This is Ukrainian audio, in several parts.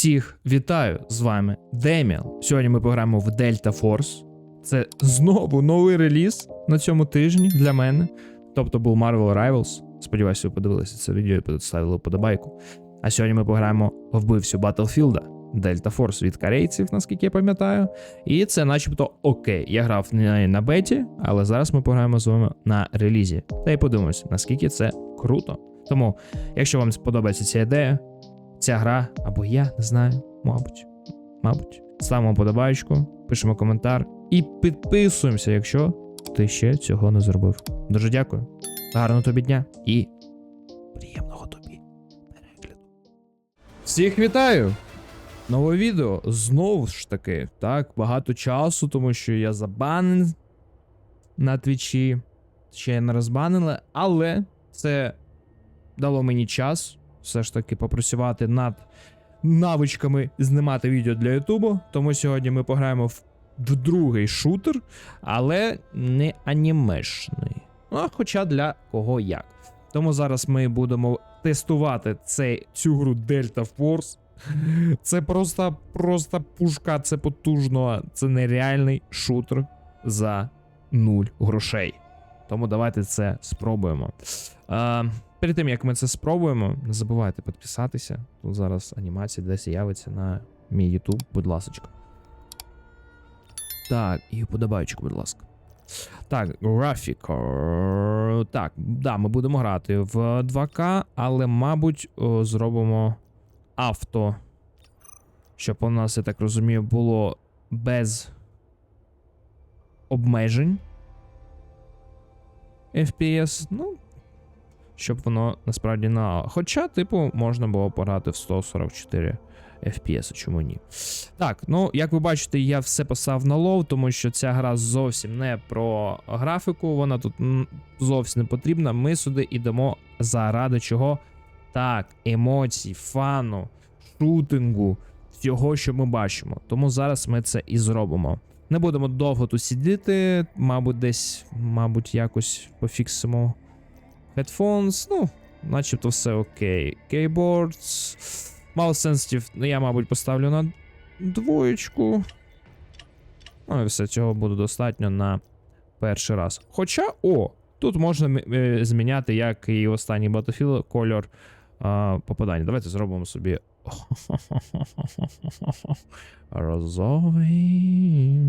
Всіх вітаю з вами Деміан. Сьогодні ми пограємо в Delta Force. Це знову новий реліз на цьому тижні для мене. Тобто був Marvel Rivals. Сподіваюся, ви подивилися це відео і поставили вподобайку. А сьогодні ми пограємо вбивцю Battlefield Delta Force від корейців, наскільки я пам'ятаю. І це начебто окей. Я грав не на беті, але зараз ми пограємо з вами на релізі. Та й подивимося, наскільки це круто. Тому, якщо вам сподобається ця ідея, ця гра, або я не знаю, мабуть, мабуть, ставимо подобаєчку, пишемо коментар і підписуємося, якщо ти ще цього не зробив. Дуже дякую. Гарного тобі дня і приємного тобі перегляду. Всіх вітаю! Нове відео знову ж таки. Так, багато часу, тому що я забанен на твічі. Ще не розбанили, але це дало мені час все ж таки попрацювати над навичками знімати відео для Ютубу. Тому сьогодні ми пограємо в, другий шутер, але не анімешний. Ну, хоча для кого як. Тому зараз ми будемо тестувати цей, цю гру Delta Force. Це просто, просто пушка, це потужно, це нереальний шутер за нуль грошей. Тому давайте це спробуємо. А, перед тим як ми це спробуємо, не забувайте підписатися. Тут зараз анімація десь з'явиться на мій YouTube, будь ласка. Так, і вподобайчик, будь ласка. Так, графіка. Так, да, ми будемо грати в 2К, але, мабуть, зробимо авто. Щоб у нас, я так розумію, було без обмежень. FPS, ну, щоб воно насправді на. Хоча, типу, можна було пограти в 144 FPS, чому ні. Так, ну як ви бачите, я все поставив на лоу, тому що ця гра зовсім не про графіку, вона тут зовсім не потрібна. Ми сюди йдемо заради чого? Так, емоцій, фану, шутингу, всього, що ми бачимо. Тому зараз ми це і зробимо. Не будемо довго тут сидіти, мабуть, десь, мабуть, якось пофіксимо headphones, ну, начебто все окей. Keyboards. Mouse sensitive, ну я, мабуть, поставлю на двоєчку. Ну і все, цього буде достатньо на перший раз. Хоча, о, тут можна е, зміняти, як і останній Battlefield, кольор а, попадання. Давайте зробимо собі. Розовий.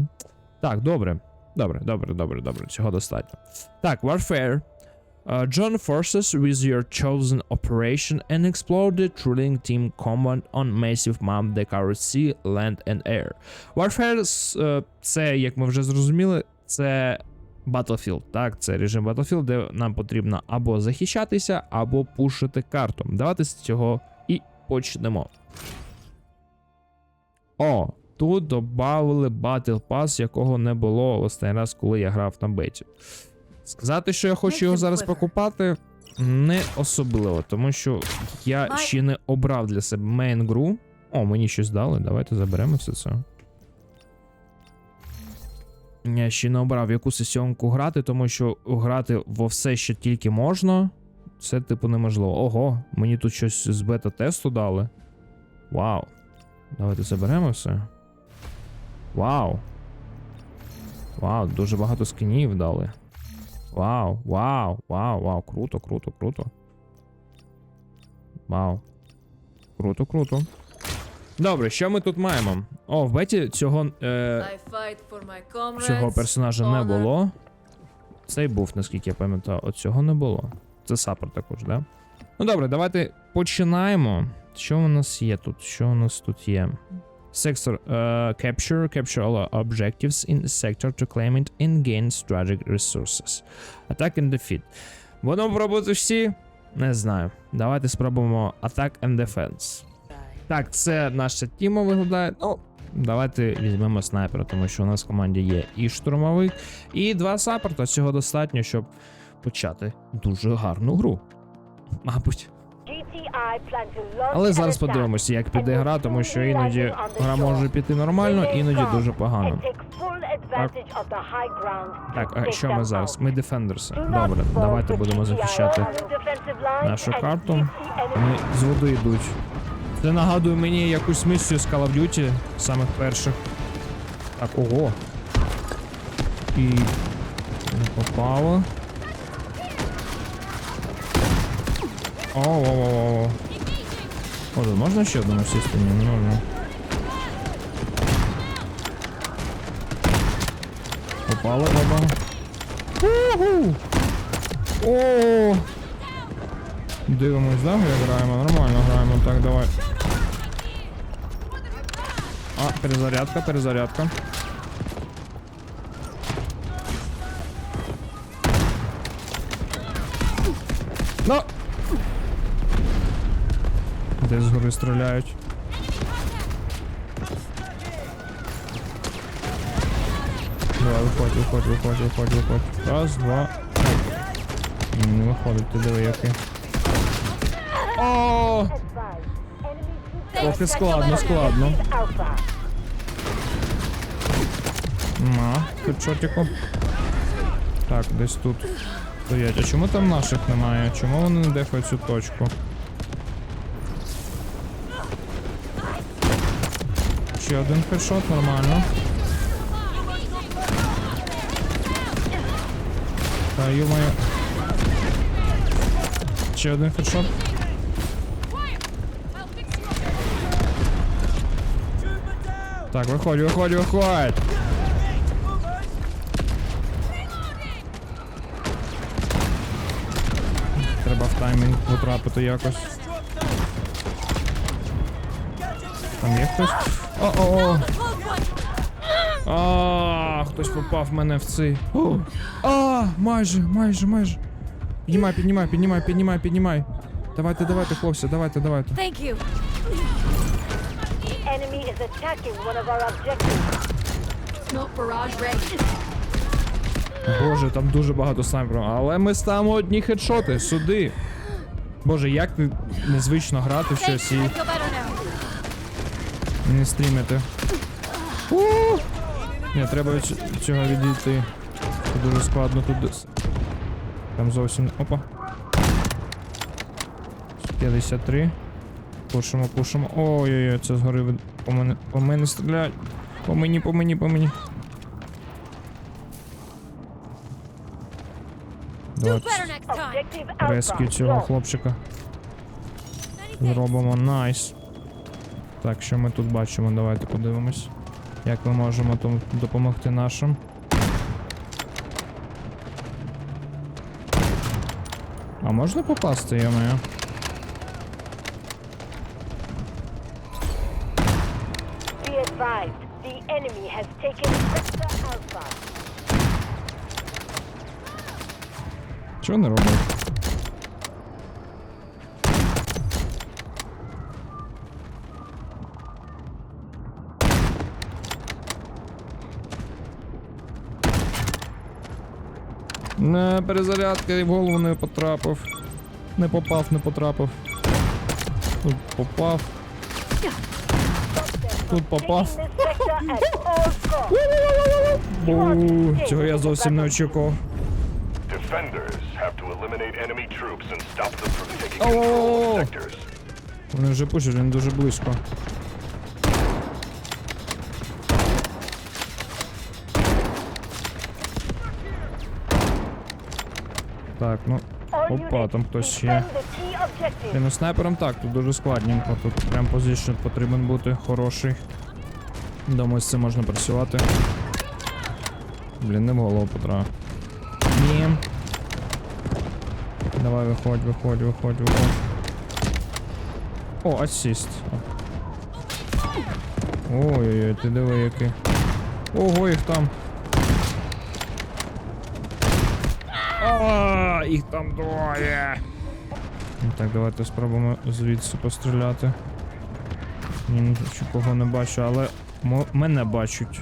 Так, добре. Добре, добре, добре, добре. Цього достатньо. Так, Warfare. Uh, join forces with your chosen operation and explore the thrilling team combat on massive map that sea, land and air. Warfare е, це, як ми вже зрозуміли, це Battlefield. Так, це режим Battlefield, де нам потрібно або захищатися, або пушити карту. Давайте з цього і почнемо. О, тут додали Battle Pass, якого не було останній раз, коли я грав на беті. Сказати, що я хочу його зараз покупати, не особливо, тому що я ще не обрав для себе мейн гру. О, мені щось дали. Давайте заберемо все це. Я ще не обрав яку сесіонку грати, тому що грати во все, що тільки можна, це типу неможливо. Ого, мені тут щось з бета-тесту дали. Вау. Давайте заберемо все. Вау. Вау, дуже багато скинів дали. Вау, вау, вау, вау, круто, круто, круто. Вау. Круто, круто. Добре, що ми тут маємо? О, в беті цього, е, цього персонажа не було. Цей був, наскільки я пам'ятаю, от цього не було. Це саппорт також, да? Ну добре, давайте починаємо. Що у нас є тут? Що у нас тут є? Sector uh, capture, capture all objectives in sector to claim it and gain strategic resources. Attack and defeat. Будемо пробувати всі? Не знаю. Давайте спробуємо Attack and Defense. Так, це наша тіма виглядає. Ну, давайте візьмемо снайпера, тому що у нас в команді є і штурмовик, і два саппорта. Цього достатньо, щоб почати дуже гарну гру. Мабуть. Але зараз подивимося, як піде гра, тому що іноді гра може піти нормально, іноді дуже погано. Так. Так, а що ми зараз? Ми дефендерси. Добре, давайте будемо захищати нашу карту. Вони з води йдуть. Це нагадує мені якусь місію з Call of Duty, самих перших. Так, ого. І. Не попало. О, о, о, о, о. О, тут можна ще одному сісти? Ні, не можна. Попали оба. Уху! О! Дивимось, да, граємо? Нормально граємо. Так, давай. А, перезарядка, перезарядка. Ну! Де згори стріляють. Давай, виходь, виходь, виходь, виходь, виходь. Раз, два. Не виходить, ти диви який. О! Трохи складно, складно. На, хедшотику. Так, десь тут стоять. А чому там наших немає? Чому вони не дефають цю точку? Ще один хедшот, нормально. Та ё-моё. Ще один хедшот. Так, виходь, виходь, виходь. Треба в таймінг потрапити якось. Там є хтось? О-о-о! А, хтось попав в мене в цей. О! А, майже, майже, майже. Піднімай, піднімай, піднімай, піднімай, піднімай. Давайте, давайте, хлопці, давайте, давайте. Thank you. Enemy is attacking one of our objectives. Smoke barrage ready. Боже, там дуже багато снайперів, але ми ставимо одні хедшоти сюди. Боже, як не- незвично грати в щось і. Не стрімити. Ні, треба від цього відійти. Це дуже складно тут. Там зовсім. Опа. 53. Пушимо, пушимо. Ой-ой-ой, це згори по мене. По мене стріляють. По мені, по мені, по мені. Do Давайте better next time. Objective резки Alpha. цього хлопчика. Зробимо найс. Так, що ми тут бачимо? Давайте подивимось. Як ми можемо там допомогти нашим. А можна попасти, я моя? Чого не робить? Не, перезарядка і в голову не потрапив. Не попав, не потрапив. Тут попав. Тут попав. Бу, цього я зовсім не очікував. Вони вже пишуть, він дуже близько. Так, ну. Опа, там хтось objective. Блін, ну снайпером так, тут дуже складненько. Тут прям позицію потрібен бути хороший. Думаю, з цим можна працювати. Блін, не в голову Петра. Ні. Давай, виходь, виходь, виходь, виходь. О, асіст. Ой-ой-ой, ти диви який. Ого, їх там. А, їх там двоє. Ну Так, давайте спробуємо звідси постріляти. Ні, нічого не бачу, але мене бачать.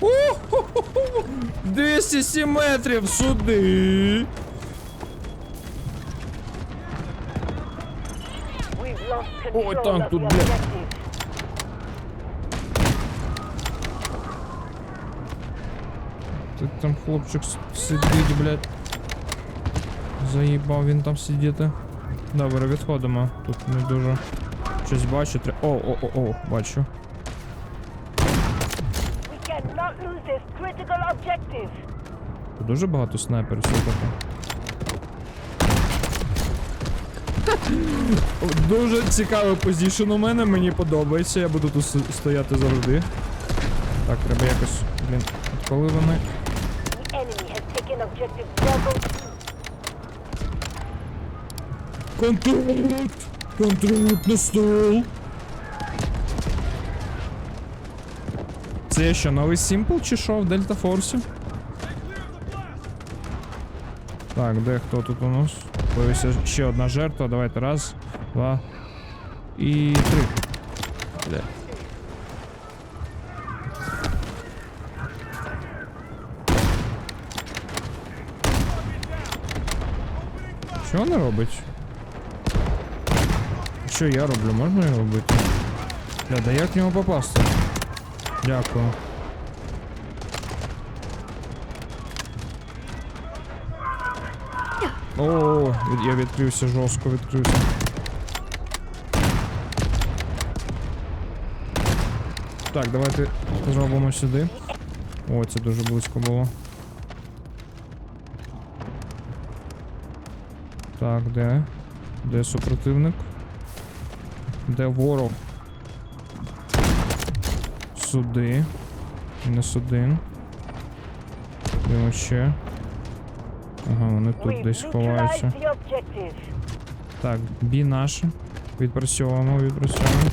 О-хо-хо-хо! 207 метрів сюди. Ой, танк тут, the бля. objective. Ти там хлопчик сидить, блядь. Заїбав він там сидіти. Добре, відходимо. Тут не дуже. Щось бачу. Тре... О, о, о, о, бачу. Тут дуже багато снайперів, слухайте. Дуже цікавий позішн у мене, мені подобається, я буду тут стояти завжди. Так, треба якось, блін, коли вони. The enemy has taken objective Bravo 2. Контроль! Контроль на стол! Це що, новий Сімпл чи що в Дельта Форсі? Так, де хто тут у нас? Появився ще одна жертва. Давайте раз, два і три. Бля. Що вона робить? Що я роблю? Можна його робити? Бля, да як в нього попасти? Дякую. О, я відкрився, жорстко відкрився. Так, давайте зробимо сюди. О, це дуже близько було. Так, де? Де супротивник? Де ворог? Сюди. Мінус один. Де ще? Ага, вони тут десь ховаються. Так, бі наше. Відпрацьовуємо, відпрацьовуємо.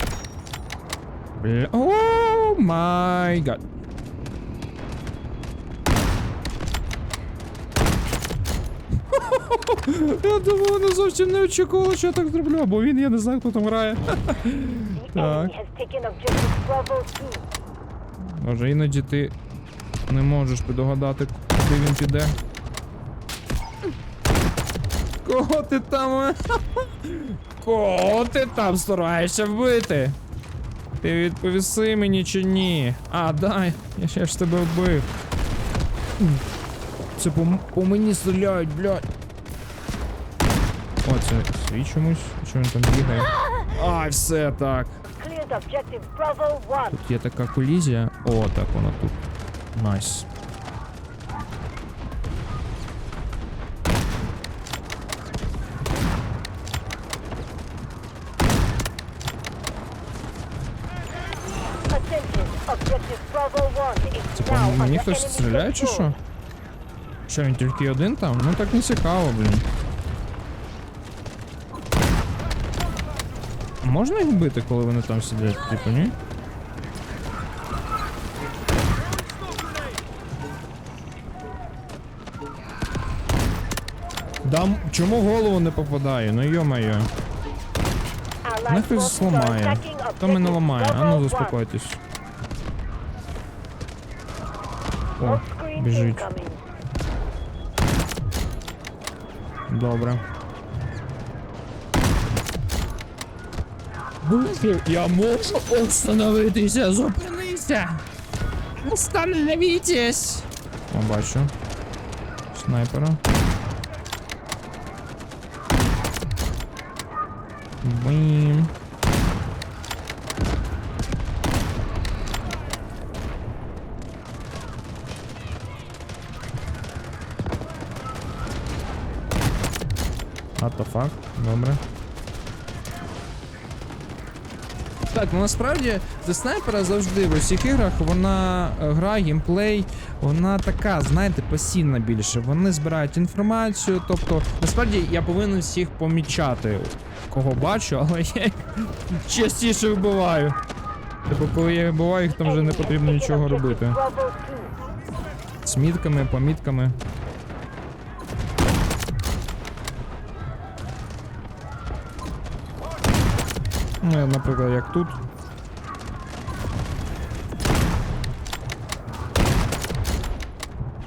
Бля. О май гад. Я думаю, вони зовсім не очікували, що я так зроблю, бо він, я не знаю, хто там грає. Так. enemy has taken objective Bravo 2. Може іноді ти не можеш підогадати, куди він піде. Кого ти там? е? Кого ти там стараєшся вбити? Ти відповіси мені чи ні? А, дай, я ще ж тебе вбив. Це по, по мені стріляють, блядь. О, це свій чомусь. Чому він там бігає? Ай, все так. Cleared objective Bravo 1. Тут є така колізія. О, так вона тут. Найс. Attention, objective Bravo 1 is Це по now мені under хтось enemy стріляє чи control. що? Що він тільки один там? Ну так не цікаво, блін. Можна їх бити, коли вони там сидять, типу, ні? Дам, чому голову не попадає? Ну йо-моє. Allied Не хтось forces are зламає. Хто мене ламає? А ну заспокойтесь. О, біжить. Добре. Буфер, я можу остановитися, зупинися. Остановитесь. О. Снайпера. Бім. What the fuck? Добре. Так, ну насправді за снайпера завжди в усіх іграх вона е, гра, геймплей, вона така, знаєте, пасівна більше. Вони збирають інформацію. Тобто, насправді я повинен всіх помічати, кого бачу, але я частіше вбиваю. Тобто, коли я вбиваю, їх там вже не потрібно нічого робити. Bravo 2. З мітками, помітками. Ну, наприклад, як тут.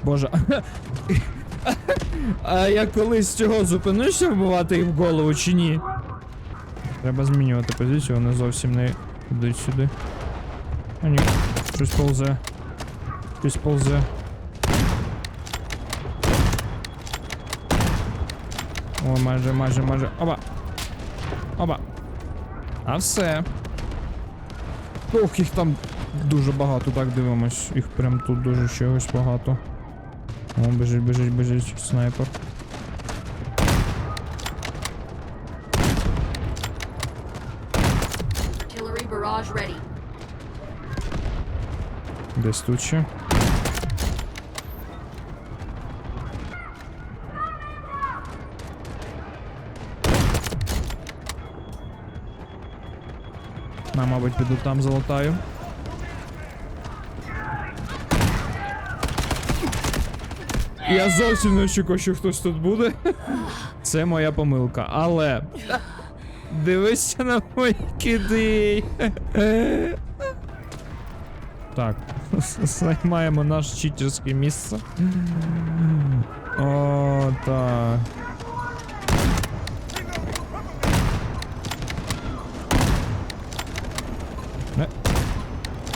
Боже. А я колись цього зупинюся вбивати їх в голову чи ні? Треба змінювати позицію, вони зовсім не йдуть сюди. А ні, щось ползе. Щось ползе. О, майже, майже, майже. Опа! Оба. А все. Ох, їх там дуже багато, так дивимось. Їх прям тут дуже чогось багато. О, біжить, біжить, біжить, снайпер. Десь тут ще. На, мабуть, піду там залатаю. Я зовсім не очікував, що хтось тут буде. Це моя помилка. Але. Дивися на мої киди. Так, займаємо наше читерське місце. О, так.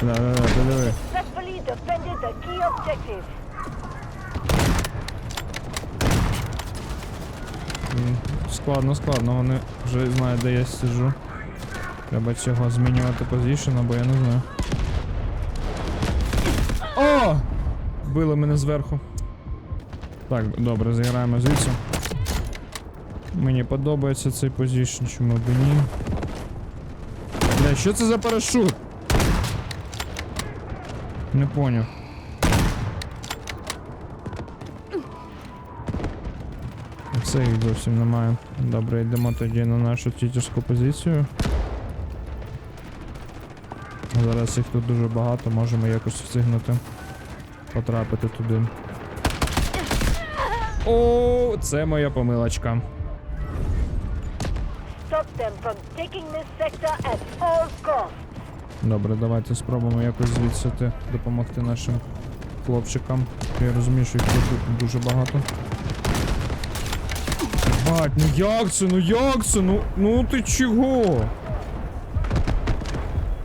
Да-да-да, диви. Successfully defended the key objective. М, Складно, складно, вони вже знають, де я сиджу. Треба цього змінювати позицію, бо я не знаю. О! Били мене зверху. Так, добре, зіграємо звідси. Мені подобається цей позицій, чому б і ні. Бля, що це за парашут? Не поняв. Все їх зовсім немає. Добре, йдемо тоді на нашу тітерську позицію. Зараз їх тут дуже багато, можемо якось встигнути потрапити туди. О, це моя помилочка. Stop them from taking this sector at all costs. Добре, давайте спробуємо якось звідсити допомогти нашим хлопчикам. Я розумію, що їх тут дуже багато. Бать, ну як це, ну як це, ну, ну ти чого?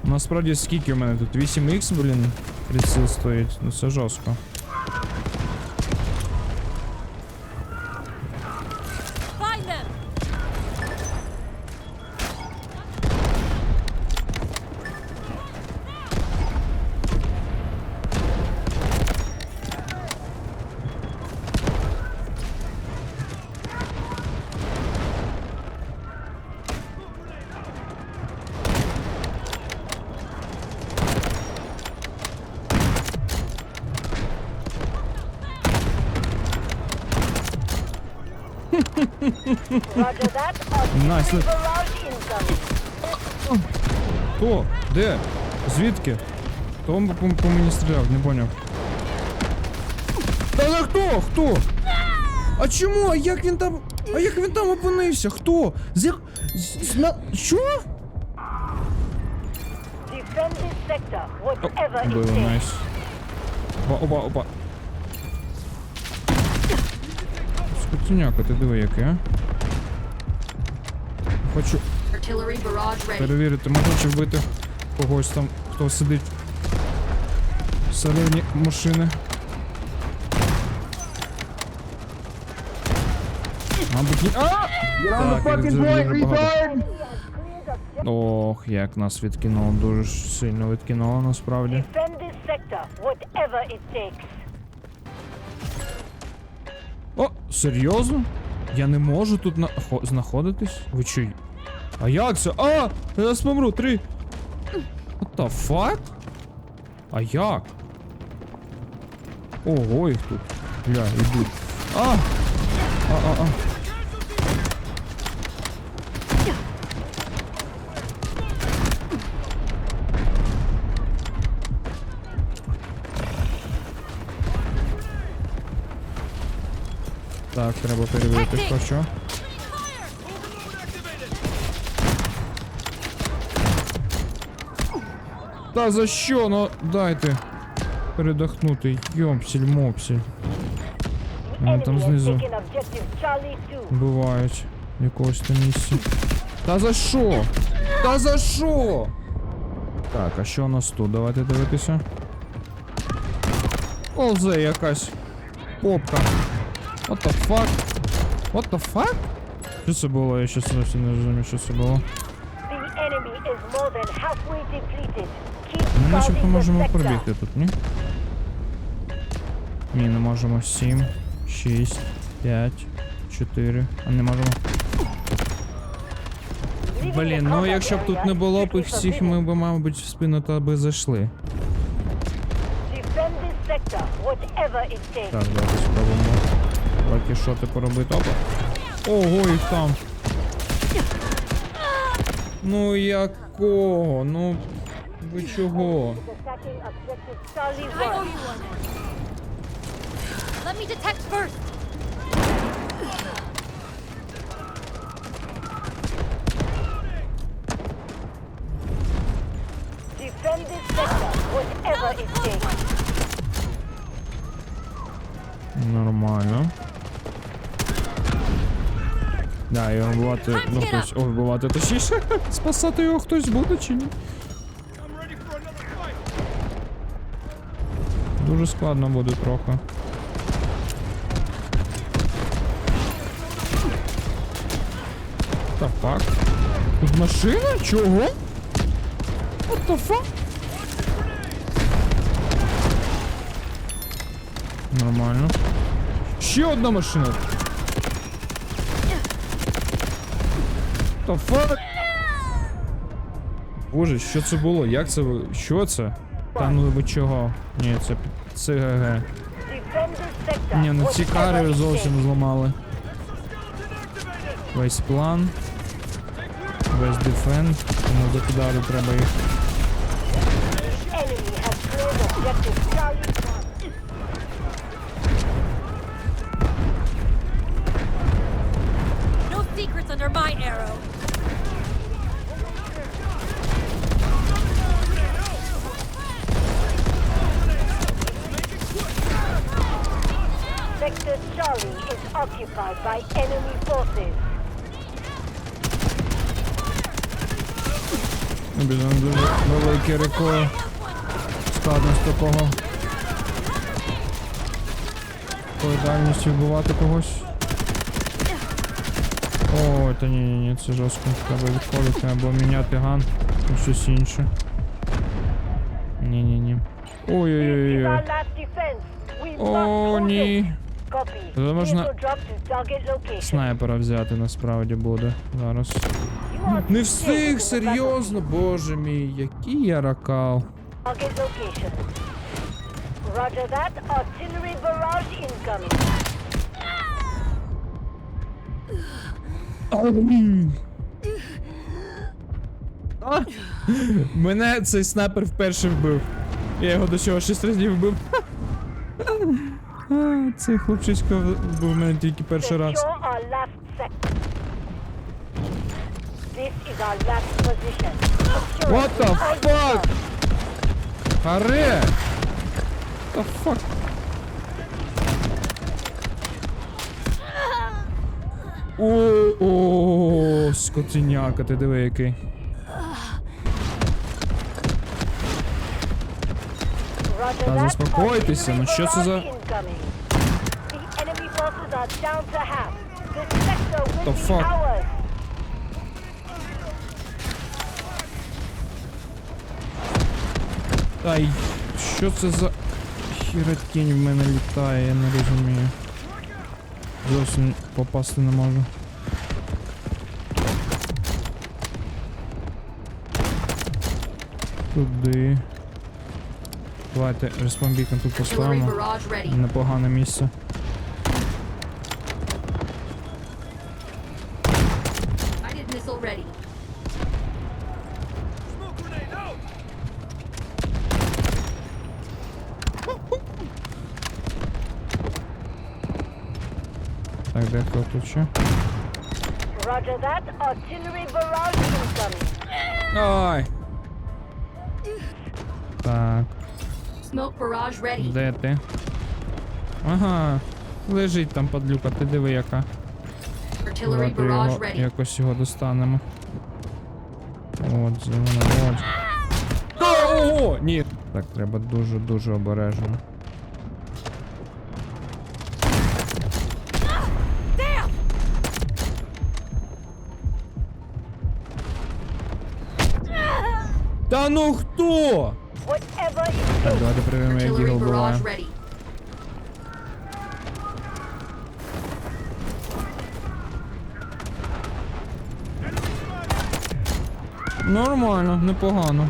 Насправді скільки в мене тут? 8х, блін, приціл стоїть, ну це жорстко. По, по, мені стріляв? Не поняв. Та за хто? Хто? А чому? А як він там. А як він там опинився? Хто? З як. з- на- Що? Defend this sector, whatever it Було takes. найс. Опа, опа, опа. Скотіняка, ти диви який, а? Хочу Artillery barrage ready. перевірити, можна чи вбити когось там, хто сидить всередині машини. Мабуть, ні. А! Так. Ох, як нас відкинуло, дуже ж сильно відкинуло насправді. Defend this sector, whatever it takes. О, серйозно? Я не можу тут на... хо- знаходитись? Ви чо? А як це? А! Я зараз помру, три. What the fuck? А як? Ого, їх тут. Бля, йдуть. А! А, а, а. Так, треба перевірити, хто що. Та за що? Ну дайте передохнути. Йомпсіль, мопсіль. Вони Enemy там has знизу taken objective Charlie 2. бувають в якогось там місці. Та за що? Та за що? Так, а що у нас тут? Давайте дивитися. Ползе якась попка. What the fuck? What the fuck? Що це було? Я щось зовсім не розумію, що це було. The enemy is more than halfway depleted. Keep Ми начебто guarding the можемо sector. пробігти тут, ні? Ні, не можемо. 7, 6, 5, 4. А не можемо. Блін, ну якщо б тут не було б їх всіх, ми б, мабуть, в спину та би зайшли. Так, давайте спробуємо. Поки що ти поробити. Опа. Ого, їх там. Ну якого? Ну. Ви чого? Attacking objective Charlie I owe 1. you one. Let me detect first. Defend this sector, whatever it takes. Нормально. Да, його вбивати, ну хтось, вбивати точніше. Спасати його хтось буде чи ні? Дуже складно буде трохи. Та фак. Тут машина? Чого? What the fuck? Нормально. Ще одна машина. Та фак. Боже, що це було? Як це? ви- Що це? Та ну ви чого? Ні, це це ГГ. Ні, ну ці кари зовсім зламали. Весь план. Весь дефенд. Тому закидати треба їх. Enemy has cleared objective Charlie 1. No secrets under my arrow. Sector Charlie is occupied by enemy forces. Обіжам дуже велике реко. Складність такого. Такою дальністю вбивати когось. О, та ні, ні, ні, це жорстко. Треба відходити або міняти ган на щось інше. Ні, ні, ні. Ой-ой-ой. О, ні. Можна- to target location. Снайпера взяти насправді буде зараз. Не встиг, серйозно, боже мій, який я ракал. battle. Target location. Roger that. Artillery barrage incoming. Мене цей снайпер вперше вбив. Я його до цього 6 разів вбив. А, Цей хлопчисько вбив мене тільки перший раз. What the fuck? Харе! The fuck? О, о, скотиняка, ти диви який. Та заспокойтеся, ну що це за-. The fuck? Та й що це за хіротінь в мене літає, я не розумію. Зовсім попасти не можу. Туди. Давайте респомбікон тут поставимо. Непогане місце. Так, де хто тут ще? Roger that. Artillery barrage incoming. Ай! Так. Де ти? Ага. Лежить там подлюка, ти диви яка. Давайте його, якось його достанемо. От, зелена, ну, ну, от. Ого! Ні! Так, треба дуже-дуже обережно. Та ну хто? Так, давайте перевіримо, як barrage ready. Нормально, непогано.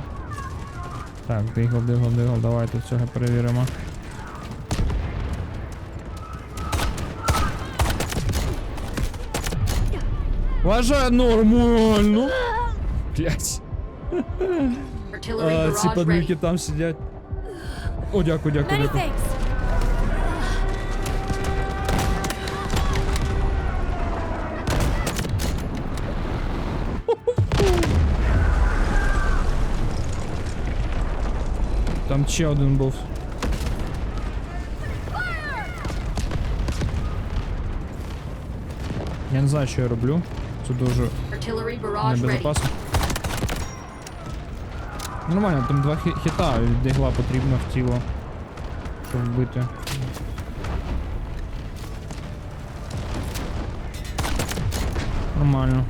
Так, дигл, дигл, дигл, давайте цього перевіримо. Вважаю нормально. Блять. Ці падлюки там сидять. О, дякую, дякую, дякую. Там ще один був. Я не знаю, що я роблю. Це дуже небезпечно. Нормально, там два хі- хіта від потрібно в тіло. Щоб вбити. Нормально.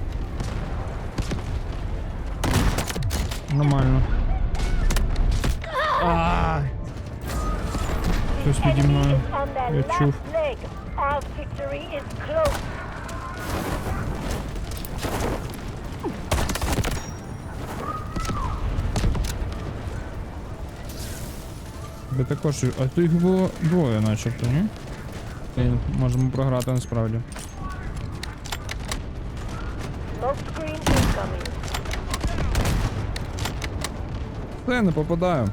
Нормально. А! Хтось піді мною. Я чув. Тебе також. А то їх було двоє, начебто, ні? Та Можемо програти насправді. Я не попадаю.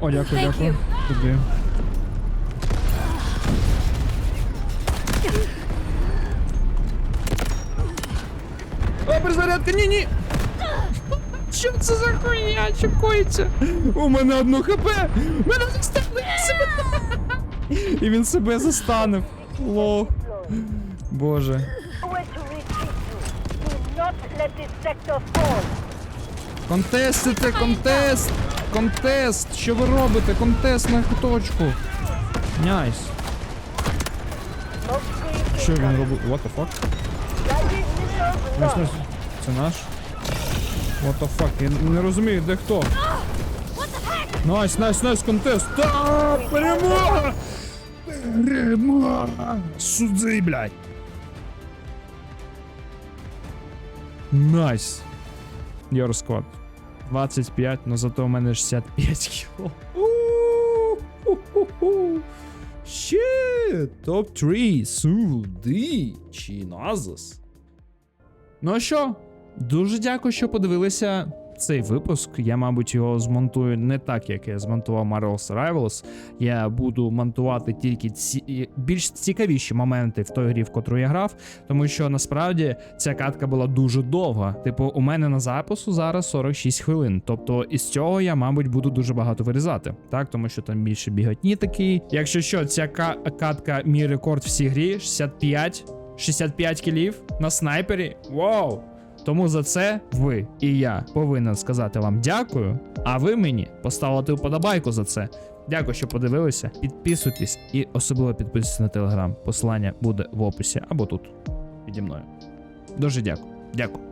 О, дякую, дякую. Тобі. Перезарядка, ні-ні! Що це за хуйня? Що коїться? У мене одно хп! Мене себе! І він себе застанив. Лох. Боже. Контестите, контест! Контест! Що ви робите? Контест на точку. Найс. Що він робить? What the fuck? Найс, Це наш? What the fuck? Я не розумію, де хто. Найс, найс, найс, контест! Та, перемога! Перемога! Суди, блядь! Найс. Your squad. 25, но зато у мене 65 кіло. Ще топ-3 суди чи назас. Ну що, дуже дякую, що подивилися цей випуск. Я, мабуть, його змонтую не так, як я змонтував Marvel's Rivals. Я буду монтувати тільки ці більш цікавіші моменти в той грі, в котру я грав, тому що насправді ця катка була дуже довга. Типу, у мене на запису зараз 46 хвилин. Тобто із цього я, мабуть, буду дуже багато вирізати. Так, тому що там більше біготні такий. Якщо що, ця катка мій рекорд в цій грі 65. 65 кілів на снайпері. Вау! Тому за це ви і я повинен сказати вам дякую, а ви мені поставити вподобайку за це. Дякую, що подивилися. Підписуйтесь і особливо підписуйтесь на телеграм. Посилання буде в описі або тут піді мною. Дуже дякую. Дякую.